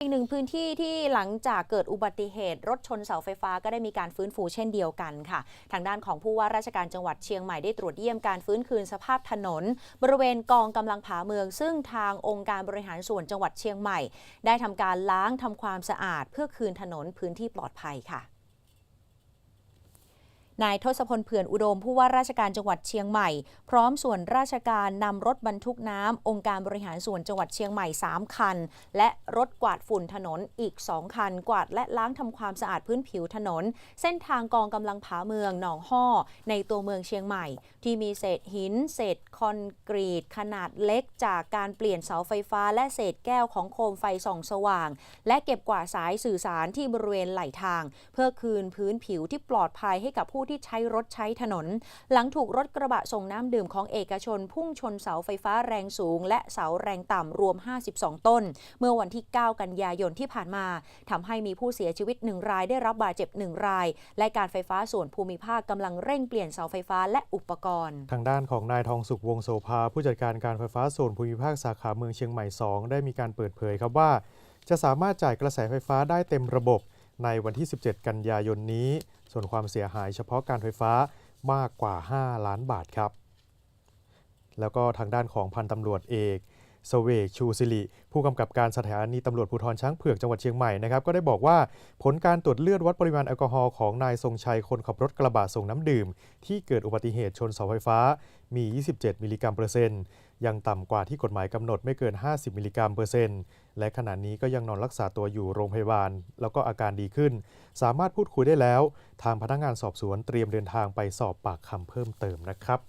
อีกหนึ่งพื้นที่ที่หลังจากเกิดอุบัติเหตุ รถชนเสาไฟฟ้าก็ได้มีการฟื้นฟูเช่นเดียวกันค่ะ ทางด้านของผู้ว่าราชการจังหวัดเชียงใหม่ได้ตรวจเยี่ยมการฟื้นคืนสภาพถนน บริเวณกองกำลังผาเมือง ซึ่งทางองค์การบริหารส่วนจังหวัดเชียงใหม่ ได้ทำการล้างทำความสะอาดเพื่อคืนถนนพื้นที่ปลอดภัยค่ะ นายทศพลเผื่อนอุดมผู้ว่าราชการจังหวัดเชียงใหม่ พร้อมส่วนราชการนำรถบรรทุกน้ำองค์การบริหารส่วนจังหวัดเชียงใหม่ 3 คัน และรถกวาดฝุ่นถนนอีก 2 คัน กวาดและล้างทำความสะอาดพื้นผิวถนน เส้นทางกองกำลังผาเมืองหนองห้อ ในตัวเมืองเชียงใหม่ ที่มีเศษหิน เศษคอนกรีต ขนาดเล็กจากการเปลี่ยนเสาไฟฟ้า และเศษแก้วของโคมไฟส่องสว่าง และเก็บกวาดสายสื่อสารที่บริเวณไหลทาง เพื่อคืนพื้นผิวที่ปลอดภัยให้กับผู้ที่ใช้รถใช้ถนน หลังถูกรถกระบะส่งน้ำดื่มของเอกชน พุ่งชนเสาไฟฟ้าแรงสูง และเสาแรงต่ำรวม 52 ต้น เมื่อวันที่ 9 กันยายนที่ผ่านมาทำให้มีผู้เสียชีวิต 1 รายได้รับบาดเจ็บ 1 ราย และการไฟฟ้าส่วนภูมิภาคกำลังเร่งเปลี่ยนเสาไฟฟ้าและอุปกรณ์ ทางด้านของนายทองสุขวงโสภาผู้จัดการการไฟฟ้าส่วนภูมิภาคสาขาเมืองเชียงใหม่ 2 ได้มีการเปิดเผยครับว่า จะสามารถจ่ายกระแสไฟฟ้าได้เต็มระบบ ในวันที่ 17 กันยายนนี้ ส่วนความเสียหายเฉพาะการไฟฟ้ามากกว่า 5 ล้านบาทครับ แล้วก็ทางด้านของพันตำรวจเอก สเวกชูสิริผู้กำกับการสถานีตำรวจภูธรช้างเผือกจังหวัดเชียงใหม่นะครับก็ได้บอกว่าผลการตรวจเลือดวัดปริมาณแอลกอฮอล์ของนายทรงชัยคนขับรถกระบะส่งน้ำดื่ม ที่เกิดอุบัติเหตุชนเสาไฟฟ้ามี 27 มิลลิกรัมเปอร์เซ็นต์ยังต่ำกว่าที่กฎหมายกำหนดไม่เกิน 50 มิลลิกรัมเปอร์เซ็นต์และขณะนี้ก็ยังนอนรักษาตัวอยู่โรงพยาบาล แล้วก็อาการดีขึ้น สามารถพูดคุยได้แล้ว ทางพนักงานสอบสวนเตรียมเดินทางไปสอบปากคำเพิ่มเติมนะครับ